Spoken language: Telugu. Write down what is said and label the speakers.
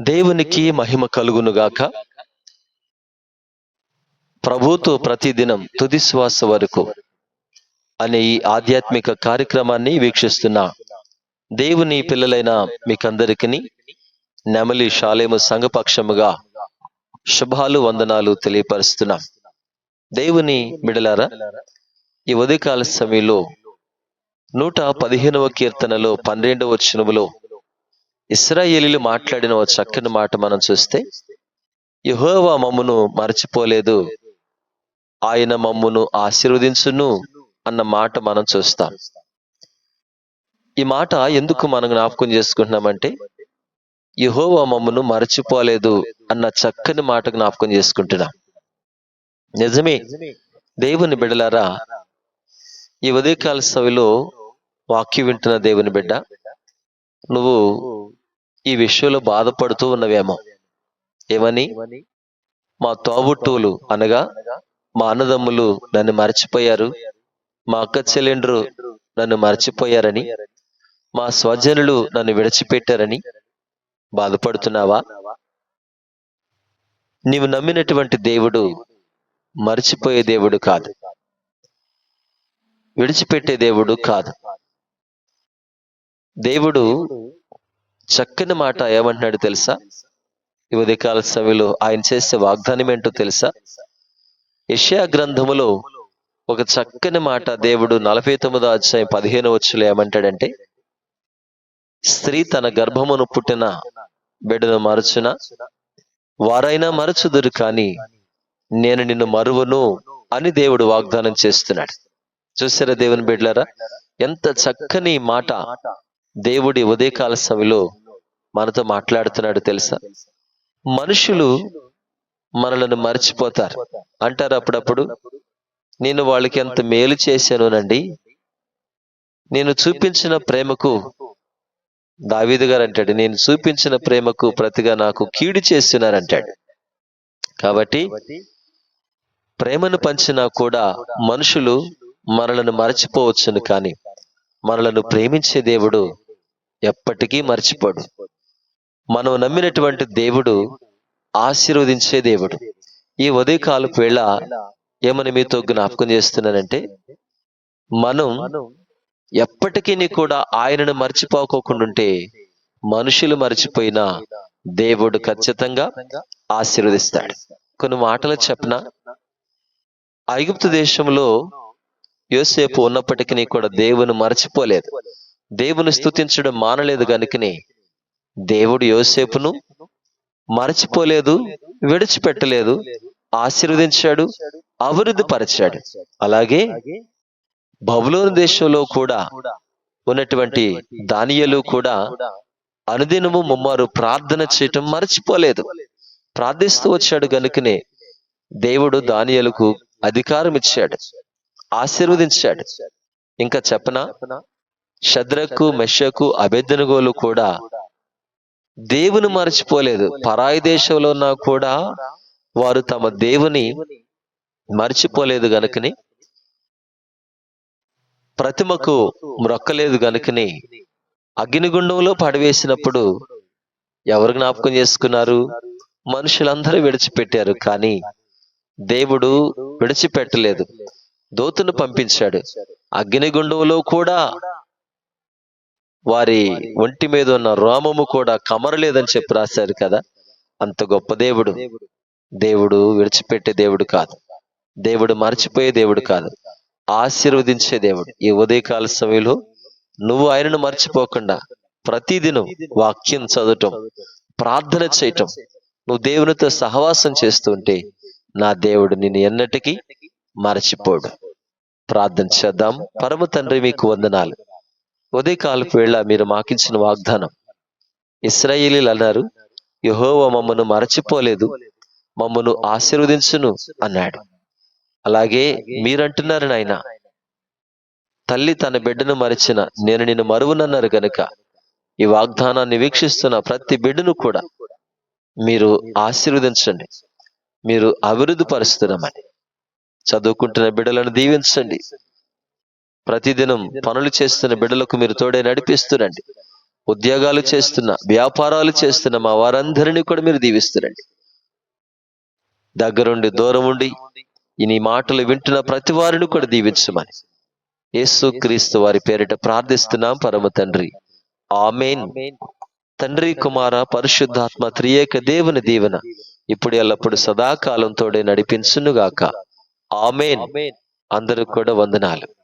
Speaker 1: దేవునికి మహిమ కలుగునుగాక. ప్రభుతో ప్రతిదినం తుది శ్వాస వరకు అనే ఈ ఆధ్యాత్మిక కార్యక్రమాన్ని వీక్షిస్తున్న దేవుని పిల్లలైన మీకందరికీ నెమలి శాలేము సంఘపక్షముగా శుభాలు వందనాలు తెలియపరుస్తున్నాం. దేవుని మిడలారా ఈ ఉదయకాల సమయంలో నూట పదిహేనవ కీర్తనలో పన్నెండవ వచనములో ఇస్రాయేలీలు మాట్లాడిన ఒక చక్కని మాట మనం చూస్తే యహోవ మమ్మును మరచిపోలేదు. ఆయన మమ్మును ఆశీర్వదించును అన్న మాట మనం చూస్తాం. ఈ మాట ఎందుకు మనం జ్ఞాపకం చేసుకుంటున్నామంటే యహోవా మమ్మును మరచిపోలేదు అన్న చక్కని మాట జ్ఞాపకం చేసుకుంటున్నాం. నిజమే దేవుని బిడ్డలారా ఈ ఉదయకాల సభలో వాక్యం వింటున్న దేవుని బిడ్డ నువ్వు ఈ విషయంలో బాధపడుతూ ఉన్నవేమో. ఏమని? మా తోబుట్టువులు అనగా మా అన్నదమ్ములు నన్ను మర్చిపోయారు మా అక్క చెల్లెండ్రు నన్ను మర్చిపోయారని మా స్వజనులు నన్ను విడిచిపెట్టారని బాధపడుతున్నావా? నీవు నమ్మినటువంటి దేవుడు మర్చిపోయే దేవుడు కాదు. విడిచిపెట్టే దేవుడు కాదు. దేవుడు చక్కని మాట ఏమంటున్నాడు తెలుసా? ఈ ఉదయకాల సమయంలో ఆయన చేసే వాగ్దానం ఏంటో తెలుసా? యషయా గ్రంథములో ఒక చక్కని మాట దేవుడు నలభై తొమ్మిదో అధ్యాయం పదిహేను వచ్చులు ఏమంటాడంటే స్త్రీ తన గర్భమును పుట్టిన బిడ్డను మరచున? వారైనా మరచుదురు కానీ నేను నిన్ను మరువను అని దేవుడు వాగ్దానం చేస్తున్నాడు. చూసారా దేవుని బిడ్డలారా? ఎంత చక్కని మాట దేవుడి ఉదయకాల సమయంలో మనతో మాట్లాడుతున్నాడు తెలుసా? మనుషులు మనలను మర్చిపోతారు. అంటారు అప్పుడప్పుడు నేను వాళ్ళకి ఎంత మేలు చేశానునండి. నేను చూపించిన ప్రేమకు దావీదు గారు అంటాడు నేను చూపించిన ప్రేమకు ప్రతిగా నాకు కీడు చేస్తున్నారంటాడు. కాబట్టి ప్రేమను పంచినా కూడా మనుషులు మనలను మరచిపోవచ్చును కానీ మనలను ప్రేమించే దేవుడు ఎప్పటికీ మర్చిపోడు. మనం నమ్మినటువంటి దేవుడు ఆశీర్వదించే దేవుడు. ఈ ఉదయకాలపు వేళ ఏమని మీతో జ్ఞాపకం చేస్తున్నానంటే మనం ఎప్పటికీ కూడా ఆయనను మర్చిపోకోకుండా ఉంటే మనుషులు మర్చిపోయినా దేవుడు ఖచ్చితంగా ఆశీర్వదిస్తాడు. కొన్ని మాటలు చెప్పన? ఐగుప్తు దేశంలో యోసేపు ఉన్నప్పటికీ కూడా దేవుని మర్చిపోలేదు. దేవుని స్తుతించడం మానలేదు గనుకనే దేవుడు యోసేపును మరచిపోలేదు విడిచిపెట్టలేదు ఆశీర్వదించాడు అభివృద్ధి పరిచాడు అలాగే బబులోని దేశంలో కూడా ఉన్నటువంటి దానియలు కూడా అనుదినము ముమ్మారు ప్రార్థన చేయటం మర్చిపోలేదు. ప్రార్థిస్తూ వచ్చాడు గనుకనే దేవుడు దానియలకు అధికారం ఇచ్చాడు ఆశీర్వదించాడు. ఇంకా చెప్పనా? శద్రకు మెషకు అభ్యర్థనగోలు కూడా దేవుని మర్చిపోలేదు. పరాయి దేశంలో ఉన్నా కూడా వారు తమ దేవుని మర్చిపోలేదు గనుకని ప్రతిమకు మ్రొక్కలేదు గనుకని అగ్నిగుండంలో పడవేసినప్పుడు ఎవరు జ్ఞాపకం చేసుకున్నారు? మనుషులందరూ విడిచిపెట్టారు కానీ దేవుడు విడిచిపెట్టలేదు. దోతును పంపించాడు. అగ్నిగుండంలో కూడా వారి ఒంటి మీద ఉన్న రోమము కూడా కమరలేదని చెప్పి రాశారు కదా. అంత గొప్ప దేవుడు. దేవుడు విడిచిపెట్టే దేవుడు కాదు. దేవుడు మర్చిపోయే దేవుడు కాదు. ఆశీర్వదించే దేవుడు. ఈ ఉదయకాల సమయంలో నువ్వు ఆయనను మర్చిపోకుండా ప్రతిదినం వాక్యం చదవటం ప్రార్థన చేయటం నువ్వు దేవునితో సహవాసం చేస్తుంటే నా దేవుడు నిన్ను ఎన్నటికీ మరచిపోడు. ప్రార్థన చేద్దాం. పరమ తండ్రి మీకు వందనాలు. ఉదయకాలపు వేళ మీరు మాకించిన వాగ్దానం. ఇస్రాయేలీలు అన్నారు యహోవ మమ్మను మరచిపోలేదు మమ్మను ఆశీర్వదించును అన్నాడు. అలాగే మీరంటున్నారు నాయన తల్లి తన బిడ్డను మరిచిన నేను నిన్ను మరువునన్నారు గనుక ఈ వాగ్దానాన్ని వీక్షిస్తున్న ప్రతి బిడ్డను కూడా మీరు ఆశీర్వదించండి మీరు అభివృద్ధి పరుస్తున్నామని. చదువుకుంటున్న బిడ్డలను దీవించండి ప్రతిదినం పనులు చేస్తున్న బిడ్డలకు మీరు తోడే నడిపిస్తురండి. ఉద్యోగాలు చేస్తున్న వ్యాపారాలు చేస్తున్న మా వారందరినీ కూడా మీరు దీవిస్తురండి. దగ్గరుండి దూరం ఉండి ఈ మాటలు వింటున్న ప్రతి వారిని కూడా దీవించమని. యేసు క్రీస్తు వారి పేరిట ప్రార్థిస్తున్నాం పరమ తండ్రి. ఆమెన్. తండ్రి కుమార పరిశుద్ధాత్మ త్రియేక దేవుని దీవెన ఇప్పుడు ఎల్లప్పుడు సదాకాలం తోడే నడిపించునుగాక. ఆమెన్. అందరూ కూడా వందనాలు.